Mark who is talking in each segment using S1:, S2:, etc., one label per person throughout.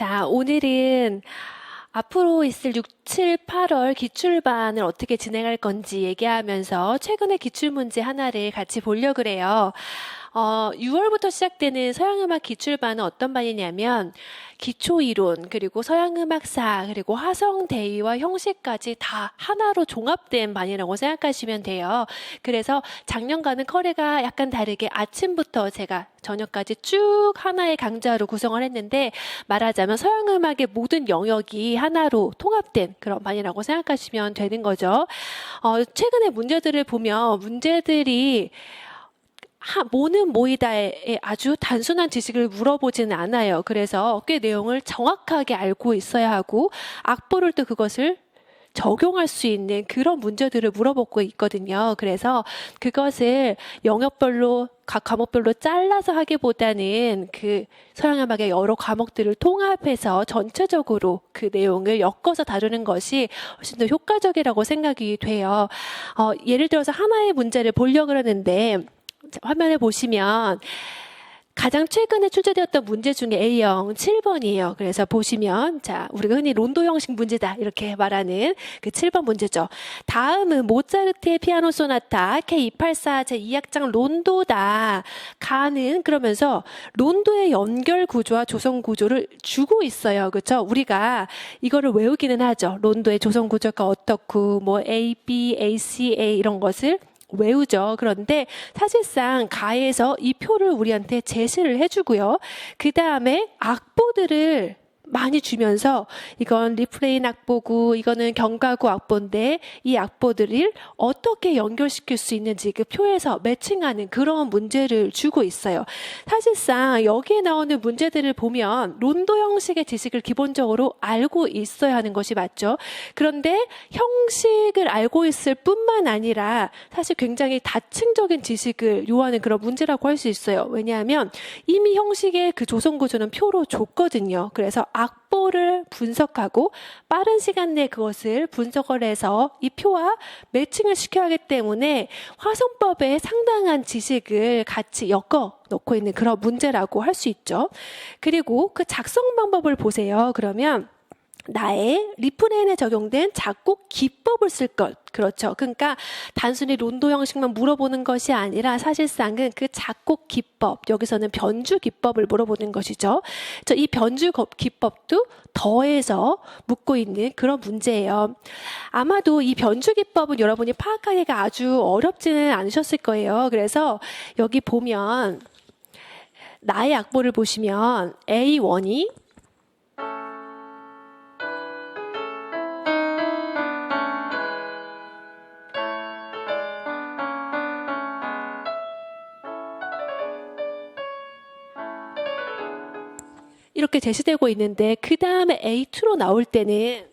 S1: 자, 오늘은 앞으로 있을 6, 7, 8월 기출반을 어떻게 진행할 건지 얘기하면서 최근의 기출문제 하나를 같이 보려고 그래요. 어, 6월부터 시작되는 서양음악 기출반은 어떤 반이냐면 기초 이론 그리고 서양음악사 그리고 화성대위와 형식까지 다 하나로 종합된 반이라고 생각하시면 돼요. 그래서 작년과는 커리가 약간 다르게 아침부터 제가 저녁까지 쭉 하나의 강좌로 구성을 했는데 말하자면 서양음악의 모든 영역이 하나로 통합된 그런 반이라고 생각하시면 되는 거죠. 어, 최근에 문제들을 보면 문제들이 하, 모는 모이다에 아주 단순한 지식을 물어보지는 않아요. 그래서 꽤 내용을 정확하게 알고 있어야 하고 악보를 또 그것을 적용할 수 있는 그런 문제들을 물어보고 있거든요. 그래서 그것을 영역별로 각 과목별로 잘라서 하기보다는 그 서양 음악의 여러 과목들을 통합해서 전체적으로 그 내용을 엮어서 다루는 것이 훨씬 더 효과적이라고 생각이 돼요. 어, 예를 들어서 하나의 문제를 보려고 하는데 화면에 보시면 가장 최근에 출제되었던 문제 중에 A형 7번이에요. 그래서 보시면 자 우리가 흔히 론도 형식 문제다 이렇게 말하는 그 7번 문제죠. 다음은 모차르트의 피아노 소나타 K284 제2악장 론도다. 가는 그러면서 론도의 연결 구조와 조성 구조를 주고 있어요. 그렇죠? 우리가 이거를 외우기는 하죠. 론도의 조성 구조가 어떻고 뭐 A, B, A, C, A 이런 것을 외우죠. 그런데 사실상 가에서 이 표를 우리한테 제시를 해주고요. 그 다음에 악보들을 많이 주면서 이건 리프레인 악보고 이거는 경과구 악보인데 이 악보들을 어떻게 연결시킬 수 있는지 그 표에서 매칭하는 그런 문제를 주고 있어요. 사실상 여기에 나오는 문제들을 보면 론도 형식의 지식을 기본적으로 알고 있어야 하는 것이 맞죠. 그런데 형식을 알고 있을 뿐만 아니라 사실 굉장히 다층적인 지식을 요하는 그런 문제라고 할 수 있어요. 왜냐하면 이미 형식의 그 조성 구조는 표로 줬거든요. 그래서 악보를 분석하고 빠른 시간 내에 그것을 분석을 해서 이 표와 매칭을 시켜야 하기 때문에 화성법에 상당한 지식을 같이 엮어 놓고 있는 그런 문제라고 할 수 있죠. 그리고 그 작성 방법을 보세요. 그러면 나의 리프레인에 적용된 작곡 기법을 쓸 것. 그렇죠. 그러니까 단순히 론도 형식만 물어보는 것이 아니라 사실상은 그 작곡 기법, 여기서는 변주 기법을 물어보는 것이죠. 이 변주 기법도 더해서 묻고 있는 그런 문제예요. 아마도 이 변주 기법은 여러분이 파악하기가 아주 어렵지는 않으셨을 거예요. 그래서 여기 보면 나의 악보를 보시면 A1이 이렇게 제시되고 있는데 그 다음에 A2로 나올 때는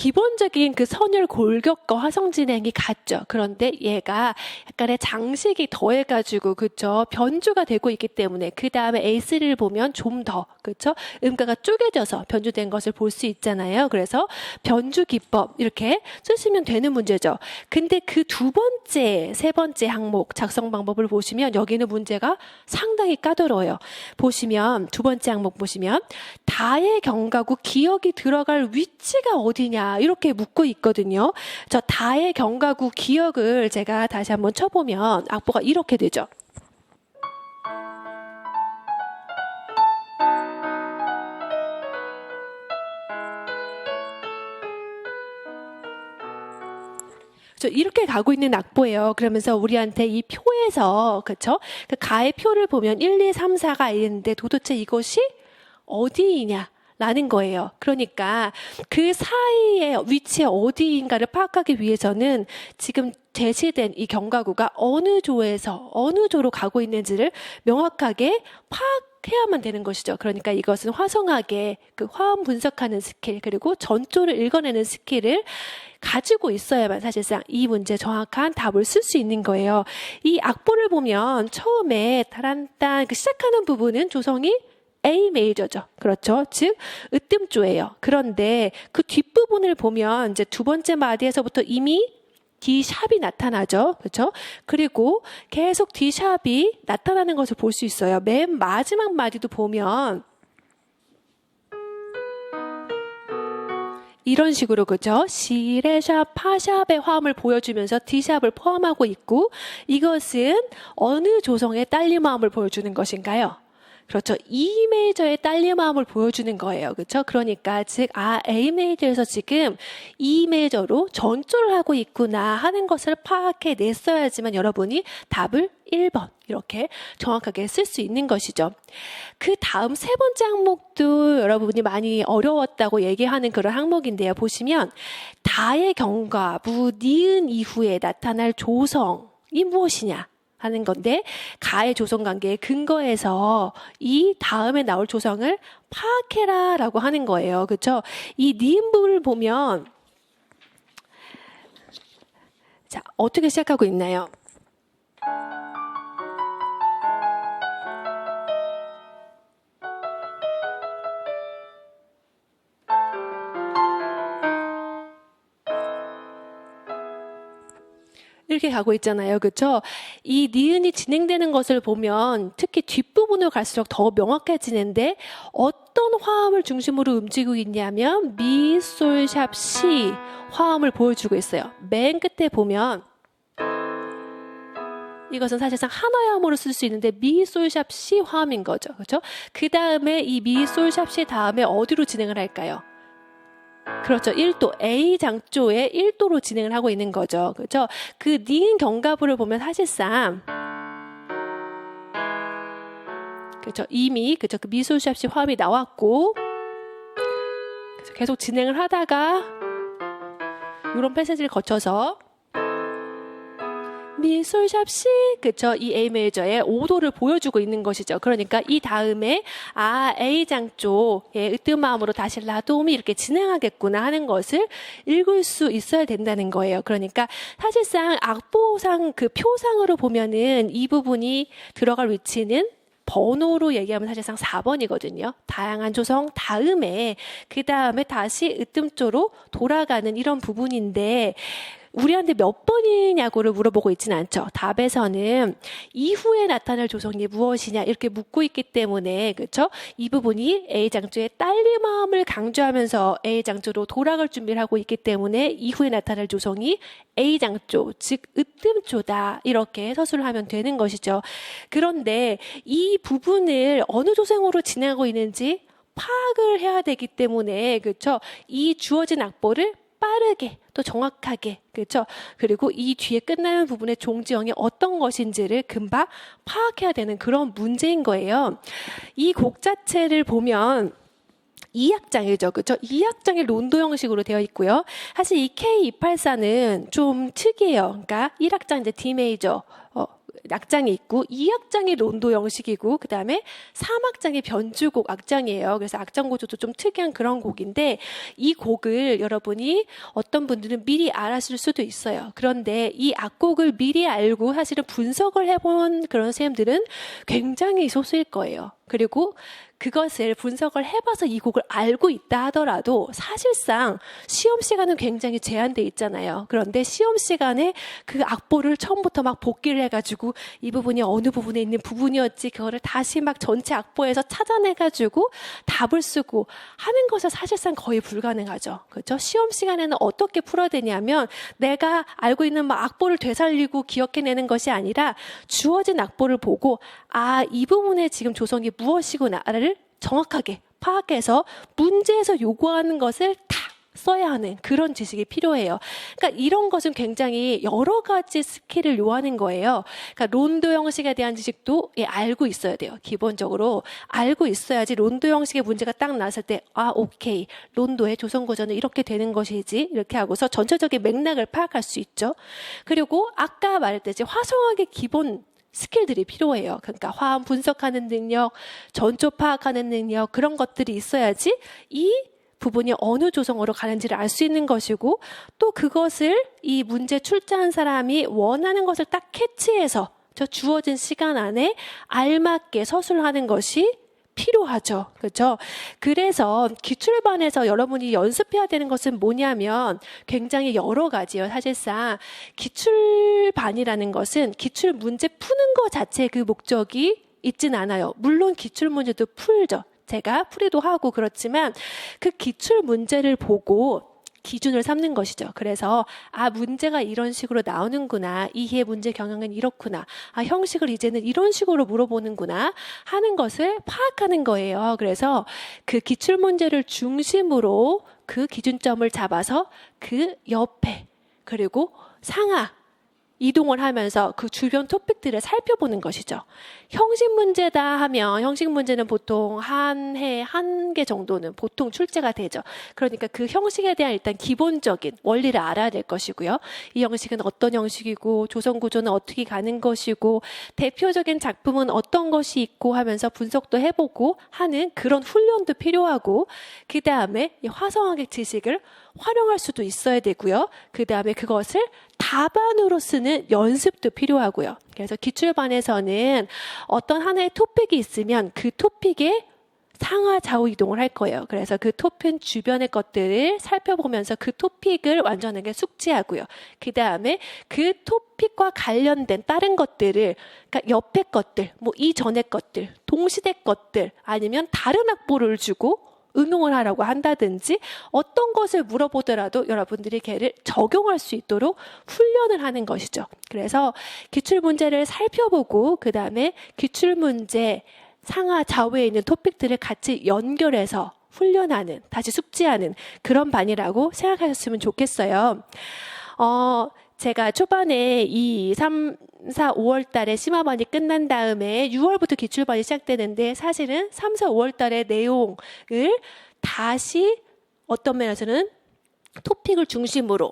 S1: 기본적인 그 선율 골격과 화성 진행이 같죠. 그런데 얘가 약간의 장식이 더해가지고 그쵸 변주가 되고 있기 때문에 그 다음에 A3를 보면 좀 더 그쵸 음가가 쪼개져서 변주된 것을 볼 수 있잖아요. 그래서 변주 기법 이렇게 쓰시면 되는 문제죠. 근데 그 두 번째, 세 번째 항목 작성 방법을 보시면 여기는 문제가 상당히 까다로워요. 보시면 두 번째 항목 보시면 다의 경가구 기억이 들어갈 위치가 어디 무 이렇게 묻고 있거든요. 저 다의 경가구 기억을 제가 다시 한번 쳐보면 악보가 이렇게 되죠. 이렇게 가고 있는 악보예요. 그러면서 우리한테 이 표에서 그쵸? 그 가의 표를 보면 1, 2, 3, 4가 있는데 도대체 이것이 어디이냐? 라는 거예요. 그러니까 그 사이에 위치에 어디인가를 파악하기 위해서는 지금 제시된 이 경과구가 어느 조에서 어느 조로 가고 있는지를 명확하게 파악 해야만 되는 것이죠. 그러니까 이것은 화성하게 그 화음 분석하는 스킬 그리고 전조를 읽어내는 스킬을 가지고 있어야만 사실상 이 문제 정확한 답을 쓸 수 있는 거예요. 이 악보를 보면 처음에 다란딴 그 시작하는 부분은 조성이 A 메이저죠. 그렇죠. 즉, 으뜸조예요. 그런데 그 뒷부분을 보면 이제 두 번째 마디에서부터 이미 D 샵이 나타나죠. 그렇죠? 그리고 계속 D 샵이 나타나는 것을 볼 수 있어요. 맨 마지막 마디도 보면 이런 식으로 그죠? 시레샵, 파샵의 화음을 보여주면서 D샵을 포함하고 있고 이것은 어느 조성의 딸림 화음을 보여주는 것인가요? 그렇죠. E 메이저의 딸림 화음을 보여주는 거예요. 그렇죠? 그러니까 즉 아, A 메이저에서 지금 E 메이저로 전조를 하고 있구나 하는 것을 파악해 냈어야지만 여러분이 답을 1번 이렇게 정확하게 쓸 수 있는 것이죠. 그 다음 세 번째 항목도 여러분이 많이 어려웠다고 얘기하는 그런 항목인데요. 보시면 다의 경과, 무, 니은 이후에 나타날 조성이 무엇이냐? 하는 건데 가의 조성 관계에 근거해서 이 다음에 나올 조성을 파악해라라고 하는 거예요. 그렇죠? 이 니은부를 보면 자, 어떻게 시작하고 있나요? 이렇게 가고 있잖아요. 그렇죠? 이 니은이 진행되는 것을 보면 특히 뒷부분을 갈수록 더 명확해지는데 어떤 화음을 중심으로 움직이고 있냐면 미, 솔, 샵, 시 화음을 보여주고 있어요. 맨 끝에 보면 이것은 사실상 하나의 화음으로 쓸 수 있는데 미, 솔, 샵, 시 화음인 거죠. 그렇죠? 그 다음에 이 미, 솔, 샵, 시 다음에 어디로 진행을 할까요? 그렇죠. 1도 A 장조에 1도로 진행을 하고 있는 거죠. 그렇죠. 그 니은 경가부를 보면 사실상 그렇죠. 이미 그렇죠. 그 미소샵시 화음이 나왔고 계속 진행을 하다가 이런 패세지를 거쳐서 미솔샵시 그쵸 이 A 메이저의 5도를 보여주고 있는 것이죠. 그러니까 이 다음에 아 A 장 쪽의 으뜸마음으로 다시 라돔이 이렇게 진행하겠구나 하는 것을 읽을 수 있어야 된다는 거예요. 그러니까 사실상 악보상 그 표상으로 보면은 이 부분이 들어갈 위치는 번호로 얘기하면 사실상 4번이거든요. 다양한 조성 다음에 그 다음에 다시 으뜸조로 돌아가는 이런 부분인데 우리한테 몇 번이냐고를 물어보고 있지는 않죠. 답에서는 이후에 나타날 조성이 무엇이냐 이렇게 묻고 있기 때문에 그렇죠? 이 부분이 A 장조의 딸림함을 강조하면서 A 장조로 돌아갈 준비를 하고 있기 때문에 이후에 나타날 조성이 A 장조 즉 으뜸조다 이렇게 서술을 하면 되는 것이죠. 그런데 이 부분을 어느 조성으로 진행하고 있는지 파악을 해야 되기 때문에 그렇죠? 이 주어진 악보를 빠르게 또 정확하게 그렇죠? 그리고 이 뒤에 끝나는 부분의 종지형이 어떤 것인지를 금방 파악해야 되는 그런 문제인 거예요. 이 곡 자체를 보면 2악장이죠. 그죠? 2악장이 론도 형식으로 되어 있고요. 사실 이 K284는 좀 특이해요. 그러니까 1악장 이제 D 메이저, 어, 악장이 있고 2악장이 론도 형식이고 그다음에 3악장이 변주곡 악장이에요. 그래서 악장 구조도 좀 특이한 그런 곡인데 이 곡을 여러분이 어떤 분들은 미리 알았을 수도 있어요. 그런데 이 악곡을 미리 알고 사실은 분석을 해본 그런 선생님들은 굉장히 소수일 거예요. 그리고 그것을 분석을 해봐서 이 곡을 알고 있다 하더라도 사실상 시험 시간은 굉장히 제한돼 있잖아요. 그런데 시험 시간에 그 악보를 처음부터 막 복기를 해가지고 이 부분이 어느 부분에 있는 부분이었지 그거를 다시 막 전체 악보에서 찾아내가지고 답을 쓰고 하는 것은 사실상 거의 불가능하죠. 그렇죠? 시험 시간에는 어떻게 풀어야 되냐면 내가 알고 있는 막 악보를 되살리고 기억해내는 것이 아니라 주어진 악보를 보고 아 이 부분에 지금 조성이 무엇이구나를 정확하게 파악해서 문제에서 요구하는 것을 다 써야 하는 그런 지식이 필요해요. 그러니까 이런 것은 굉장히 여러 가지 스킬을 요하는 거예요. 그러니까 론도 형식에 대한 지식도 예, 알고 있어야 돼요. 기본적으로 알고 있어야지 론도 형식의 문제가 딱 나왔을 때 아, 오케이. 론도의 조성 고전은 이렇게 되는 것이지. 이렇게 하고서 전체적인 맥락을 파악할 수 있죠. 그리고 아까 말했듯이 화성학의 기본 스킬들이 필요해요. 그러니까 화음 분석하는 능력, 전조 파악하는 능력, 그런 것들이 있어야지 이 부분이 어느 조성으로 가는지를 알 수 있는 것이고 또 그것을 이 문제 출제한 사람이 원하는 것을 딱 캐치해서 저 주어진 시간 안에 알맞게 서술하는 것이 필요하죠. 그렇죠? 그래서 기출반에서 여러분이 연습해야 되는 것은 뭐냐면 굉장히 여러 가지예요. 사실상 기출반이라는 것은 기출 문제 푸는 것 자체의 그 목적이 있진 않아요. 물론 기출 문제도 풀죠. 제가 풀이도 하고 그렇지만 그 기출 문제를 보고 기준을 삼는 것이죠. 그래서 아 문제가 이런 식으로 나오는구나. 이해 문제 경향은 이렇구나. 아 형식을 이제는 이런 식으로 물어보는구나 하는 것을 파악하는 거예요. 그래서 그 기출 문제를 중심으로 그 기준점을 잡아서 그 옆에 그리고 상하 이동을 하면서 그 주변 토픽들을 살펴보는 것이죠. 형식 문제다 하면 형식 문제는 보통 한 해 한 개 정도는 보통 출제가 되죠. 그러니까 그 형식에 대한 일단 기본적인 원리를 알아야 될 것이고요. 이 형식은 어떤 형식이고 조성 구조는 어떻게 가는 것이고 대표적인 작품은 어떤 것이 있고 하면서 분석도 해보고 하는 그런 훈련도 필요하고 그 다음에 화성학의 지식을 활용할 수도 있어야 되고요. 그 다음에 그것을 답안으로 쓰는 연습도 필요하고요. 그래서 기출반에서는 어떤 하나의 토픽이 있으면 그 토픽에 상하 좌우 이동을 할 거예요. 그래서 그 토픽 주변의 것들을 살펴보면서 그 토픽을 완전하게 숙지하고요. 그 다음에 그 토픽과 관련된 다른 것들을, 그러니까 옆에 것들, 뭐 이전의 것들, 동시대 것들, 아니면 다른 악보를 주고 응용을 하라고 한다든지 어떤 것을 물어보더라도 여러분들이 걔를 적용할 수 있도록 훈련을 하는 것이죠. 그래서 기출 문제를 살펴보고 그 다음에 기출 문제 상하 좌우에 있는 토픽들을 같이 연결해서 훈련하는 다시 숙지하는 그런 반이라고 생각하셨으면 좋겠어요. 어, 제가 초반에 이 3, 4, 5월 달에 심화반이 끝난 다음에 6월부터 기출반이 시작되는데 사실은 3, 4, 5월 달의 내용을 다시 어떤 면에서는 토픽을 중심으로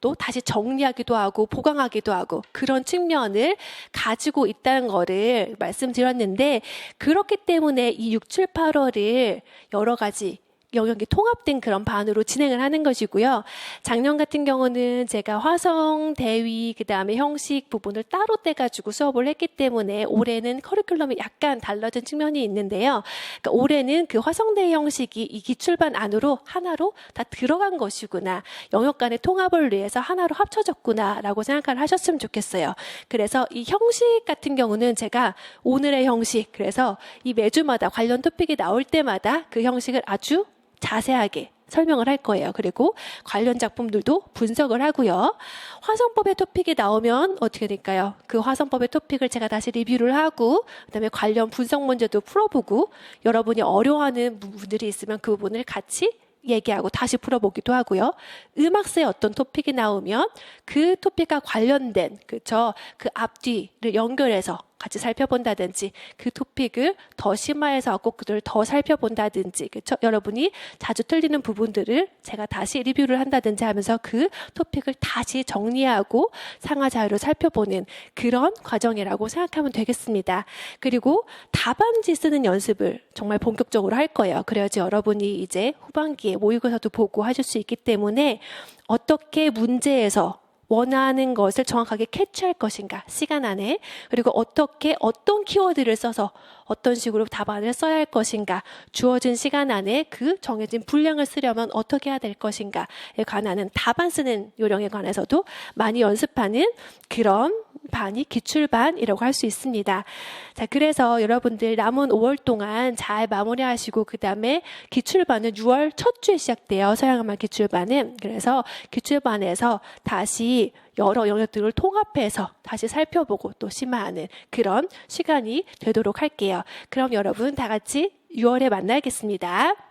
S1: 또 다시 정리하기도 하고 보강하기도 하고 그런 측면을 가지고 있다는 거를 말씀드렸는데 그렇기 때문에 이 6, 7, 8월을 여러 가지 영역이 통합된 그런 반으로 진행을 하는 것이고요. 작년 같은 경우는 제가 화성, 대위, 그 다음에 형식 부분을 따로 떼가지고 수업을 했기 때문에 올해는 커리큘럼이 약간 달라진 측면이 있는데요. 그러니까 올해는 그 화성대 형식이 이 기출반 안으로 하나로 다 들어간 것이구나. 영역 간의 통합을 위해서 하나로 합쳐졌구나라고 생각을 하셨으면 좋겠어요. 그래서 이 형식 같은 경우는 제가 오늘의 형식, 그래서 이 매주마다 관련 토픽이 나올 때마다 그 형식을 아주 자세하게 설명을 할 거예요. 그리고 관련 작품들도 분석을 하고요. 화성법의 토픽이 나오면 어떻게 될까요? 그 화성법의 토픽을 제가 다시 리뷰를 하고 그다음에 관련 분석 문제도 풀어보고 여러분이 어려워하는 부분들이 있으면 그 부분을 같이 얘기하고 다시 풀어보기도 하고요. 음악사에 어떤 토픽이 나오면 그 토픽과 관련된 그쵸 그 앞뒤를 연결해서 같이 살펴본다든지 그 토픽을 더 심화해서 그들을 더 살펴본다든지 그렇죠? 여러분이 자주 틀리는 부분들을 제가 다시 리뷰를 한다든지 하면서 그 토픽을 다시 정리하고 상하 자유로 살펴보는 그런 과정이라고 생각하면 되겠습니다. 그리고 답안지 쓰는 연습을 정말 본격적으로 할 거예요. 그래야지 여러분이 이제 후반기에 모의고사도 보고 하실 수 있기 때문에 어떻게 문제에서 원하는 것을 정확하게 캐치할 것인가 시간 안에 그리고 어떻게 어떤 키워드를 써서 어떤 식으로 답안을 써야 할 것인가 주어진 시간 안에 그 정해진 분량을 쓰려면 어떻게 해야 될 것인가에 관한 답안 쓰는 요령에 관해서도 많이 연습하는 그런 반이 기출반이라고 할 수 있습니다. 자, 그래서 여러분들 남은 5월 동안 잘 마무리하시고 그 다음에 기출반은 6월 첫 주에 시작돼요. 서양음악 기출반은. 그래서 기출반에서 다시 여러 영역들을 통합해서 다시 살펴보고 또 심화하는 그런 시간이 되도록 할게요. 그럼 여러분 다 같이 6월에 만나겠습니다.